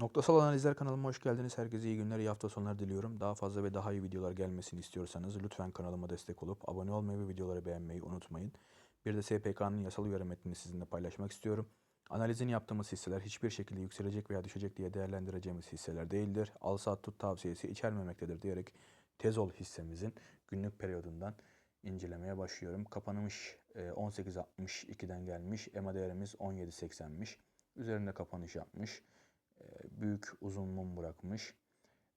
Noktasal Analizler kanalıma hoş geldiniz. Herkese iyi günler, iyi hafta sonları diliyorum. Daha fazla ve daha iyi videolar gelmesini istiyorsanız lütfen kanalıma destek olup abone olmayı ve videoları beğenmeyi unutmayın. Bir de SPK'nın yasal uyarı metnini sizinle paylaşmak istiyorum. Analizini yaptığımız hisseler hiçbir şekilde yükselecek veya düşecek diye değerlendireceğimiz hisseler değildir. Al sat tut tavsiyesi içermemektedir diyerek Tezol hissemizin günlük periyodundan incelemeye başlıyorum. Kapanmış e, 18.62'den gelmiş. EMA değerimiz 17.80'miş. Üzerinde kapanış yapmış. E, Büyük uzun mum bırakmış.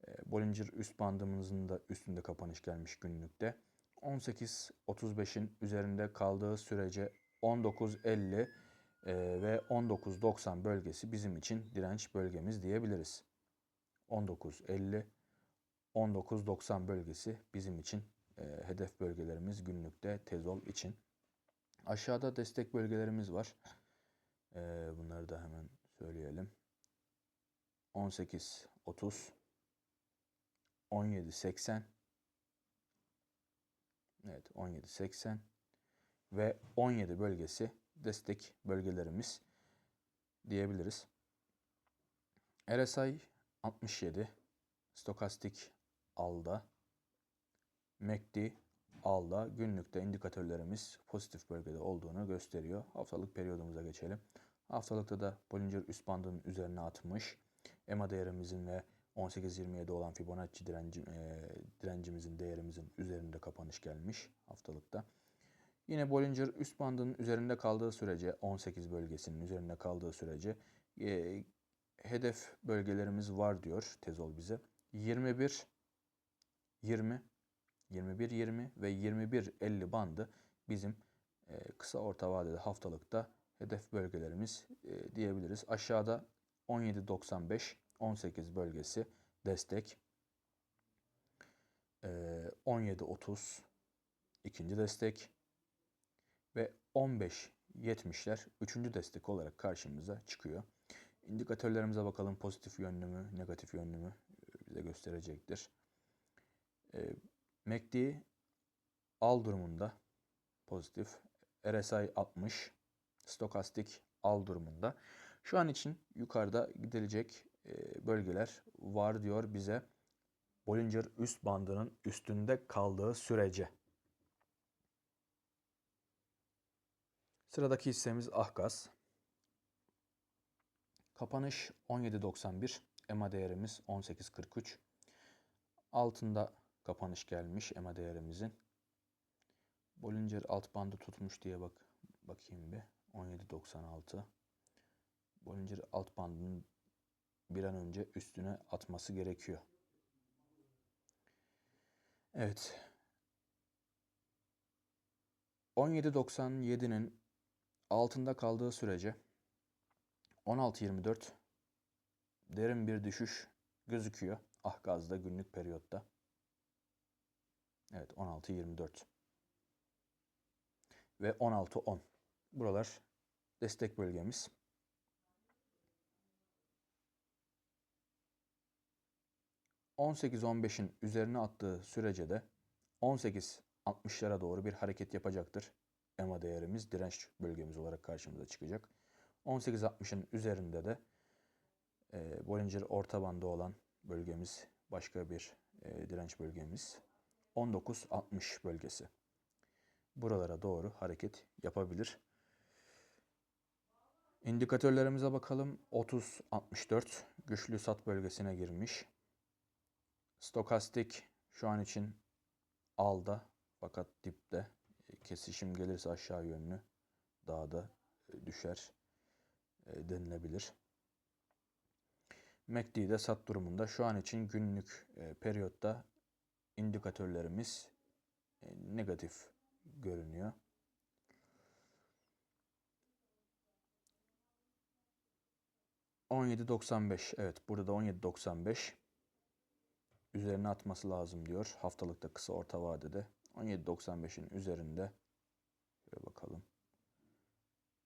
E, Bollinger üst bandımızın da üstünde kapanış gelmiş günlükte. 18.35'in üzerinde kaldığı sürece 19.50 e, ve 19.90 bölgesi bizim için direnç bölgemiz diyebiliriz. 19.50 19.90 bölgesi bizim için e, hedef bölgelerimiz günlükte tezol için. Aşağıda destek bölgelerimiz var. E, bunları da hemen söyleyelim. 18 30 17 80 Evet 17 80 ve 17 bölgesi destek bölgelerimiz diyebiliriz. RSI 67 stokastik alda MACD alda günlükte indikatörlerimiz pozitif bölgede olduğunu gösteriyor. Haftalık periyodumuza geçelim. Haftalıkta da Bollinger üst bandının üzerine atmış. EMA değerimizin ve 18.27 olan Fibonacci direnci, e, direncimizin değerimizin üzerinde kapanış gelmiş haftalıkta. Yine Bollinger üst bandının üzerinde kaldığı sürece 18 bölgesinin üzerinde kaldığı sürece e, hedef bölgelerimiz var diyor Tezol bize. 21 20 21 20 ve 21 50 bandı bizim e, kısa orta vadede haftalıkta hedef bölgelerimiz e, diyebiliriz. Aşağıda 17.95 18 bölgesi destek. E, 17.30 ikinci destek ve 15.70'ler üçüncü destek olarak karşımıza çıkıyor. İndikatörlerimize bakalım pozitif yönlü mü, negatif yönlü mü e, bize gösterecektir. E, MACD al durumunda pozitif. RSI 60. Stokastik al durumunda. Şu an için yukarıda gidilecek e, bölgeler var diyor bize. Bollinger üst bandının üstünde kaldığı sürece. Sıradaki hissemiz Ahgaz. Kapanış 17.91. EMA değerimiz 18.43. Altında kapanış gelmiş EMA değerimizin. Bollinger alt bandı tutmuş diye bak bakayım bir. 17.96. Bollinger alt bandının bir an önce üstüne atması gerekiyor. Evet. 17.97'nin altında kaldığı sürece 16.24 derin bir düşüş gözüküyor. Ahgaz'da günlük periyotta. Evet 16.24 ve 16.10 buralar destek bölgemiz. ...18-15'in üzerine attığı sürece de 18-60'lara doğru bir hareket yapacaktır. EMA değerimiz direnç bölgemiz olarak karşımıza çıkacak. 18.60'ın üzerinde de e, Bollinger orta bandı olan bölgemiz başka bir e, direnç bölgemiz 19.60 bölgesi. Buralara doğru hareket yapabilir. İndikatörlerimize bakalım. 30.64 güçlü sat bölgesine girmiş. Stokastik şu an için alda fakat dipte kesişim gelirse aşağı yönlü daha da düşer e, denilebilir. MACD sat durumunda. Şu an için günlük e, periyotta indikatörlerimiz e, negatif görünüyor. ...17.95. Evet burada da 17.95. Üzerine atması lazım diyor. Haftalıkta kısa orta vadede. 17.95'in üzerinde. Şöyle bakalım.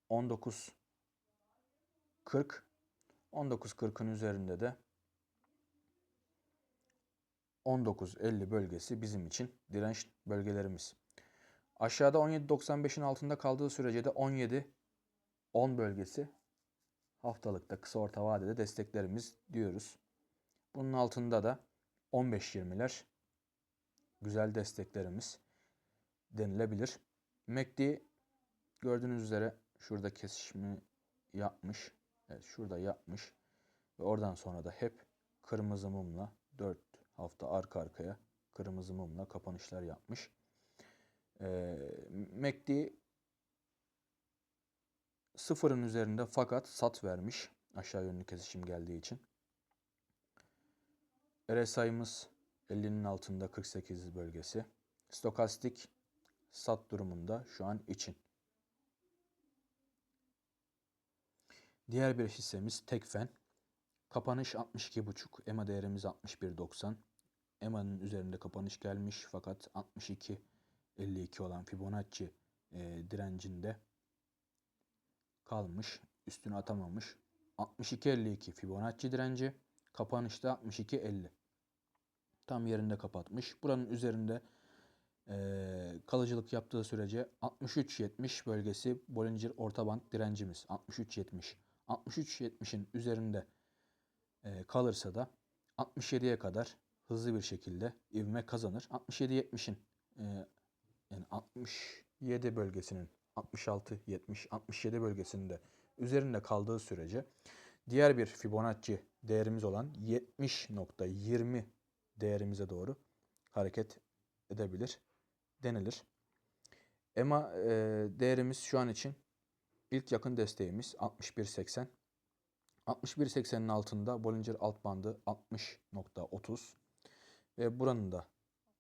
19.40. 19.40'ın üzerinde de 19.50 bölgesi bizim için direnç bölgelerimiz. Aşağıda 17.95'in altında kaldığı sürece de 17.10 bölgesi haftalıkta kısa orta vadede desteklerimiz diyoruz. Bunun altında da 15-20'ler güzel desteklerimiz denilebilir. MACD gördüğünüz üzere şurada kesişimi yapmış. Evet şurada yapmış. Ve oradan sonra da hep kırmızı mumla 4 hafta arka arkaya kırmızı mumla kapanışlar yapmış. Ee, MACD sıfırın üzerinde fakat sat vermiş. Aşağı yönlü kesişim geldiği için. RSI'mız 50'nin altında 48 bölgesi. Stokastik sat durumunda şu an için. Diğer bir hissemiz Tekfen. Kapanış 62.5. EMA değerimiz 61.90. EMA'nın üzerinde kapanış gelmiş fakat 62.52 olan Fibonacci e, direncinde kalmış. Üstüne atamamış. 62.52 Fibonacci direnci. Kapanışta 62.50. Tam yerinde kapatmış. Buranın üzerinde e, kalıcılık yaptığı sürece 63.70 bölgesi Bollinger orta band direncimiz. 63.70. 63.70'in üzerinde e, kalırsa da 67'ye kadar hızlı bir şekilde ivme kazanır. 67-70'in e, yani 67 bölgesinin 66, 70, 67 bölgesinde üzerinde kaldığı sürece diğer bir Fibonacci değerimiz olan 70.20 değerimize doğru hareket edebilir denilir. EMA e, değerimiz şu an için ilk yakın desteğimiz 61.80. 61.80'in altında Bollinger alt bandı 60.30 ve buranın da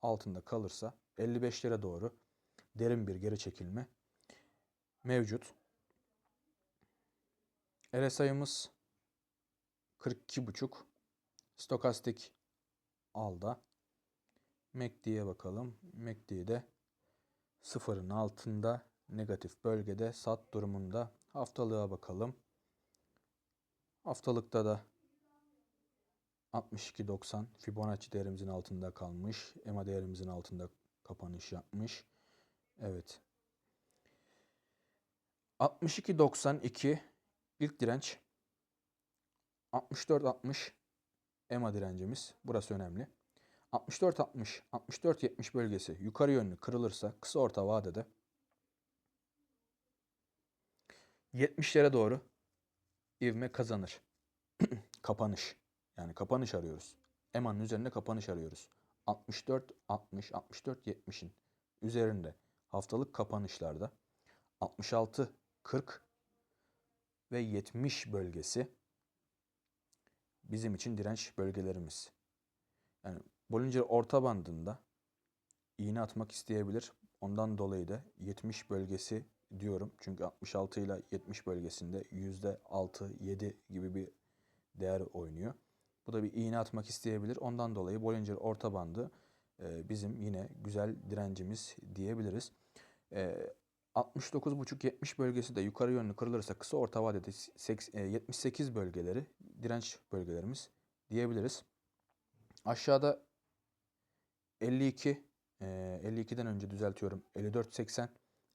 altında kalırsa 55'lere doğru derin bir geri çekilme mevcut. RSI'miz 42.5. Stokastik alda. MACD'ye bakalım. MACD'de sıfırın altında negatif bölgede sat durumunda. Haftalığa bakalım. Haftalıkta da 62.90 Fibonacci değerimizin altında kalmış. EMA değerimizin altında kapanış yapmış. Evet. 62.92 ilk direnç. 64.60 EMA direncimiz. Burası önemli. 64.60, 64.70 bölgesi yukarı yönlü kırılırsa kısa orta vadede 70'lere doğru ivme kazanır. kapanış. Yani kapanış arıyoruz. EMA'nın üzerinde kapanış arıyoruz. 64, 60, 64, 70'in üzerinde haftalık kapanışlarda 66, 40 ve 70 bölgesi bizim için direnç bölgelerimiz. Yani Bollinger orta bandında iğne atmak isteyebilir. Ondan dolayı da 70 bölgesi diyorum. Çünkü 66 ile 70 bölgesinde %6-7 gibi bir değer oynuyor. Bu da bir iğne atmak isteyebilir. Ondan dolayı Bollinger orta bandı e, bizim yine güzel direncimiz diyebiliriz. E, 69.5-70 bölgesi de yukarı yönlü kırılırsa kısa orta vadede 78 bölgeleri direnç bölgelerimiz diyebiliriz. Aşağıda 52 52'den önce düzeltiyorum 54.80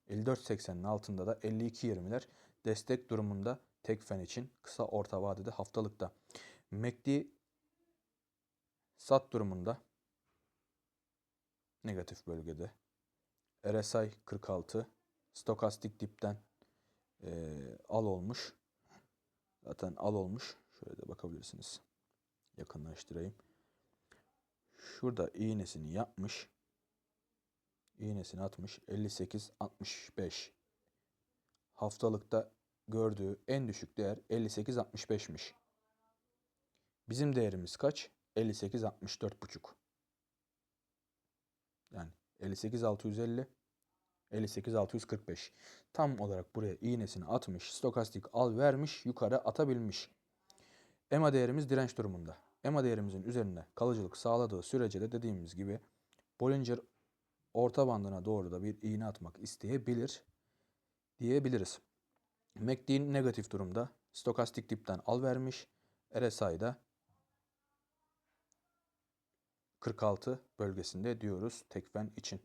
54.80'in altında da 52.20'ler destek durumunda tek fen için kısa orta vadede haftalıkta. MACD sat durumunda negatif bölgede. RSI 46 stokastik dipten e, al olmuş. Zaten al olmuş. Şöyle de bakabilirsiniz. Yakınlaştırayım. Şurada iğnesini yapmış. İğnesini atmış. 58 65. Haftalıkta gördüğü en düşük değer 58 65'miş. Bizim değerimiz kaç? 58 64 buçuk. Yani 58 650 58 645. Tam olarak buraya iğnesini atmış. Stokastik al vermiş. Yukarı atabilmiş. EMA değerimiz direnç durumunda. EMA değerimizin üzerinde kalıcılık sağladığı sürece de dediğimiz gibi Bollinger orta bandına doğru da bir iğne atmak isteyebilir diyebiliriz. MACD negatif durumda. Stokastik dipten al vermiş. RSI'da 46 bölgesinde diyoruz tekfen için.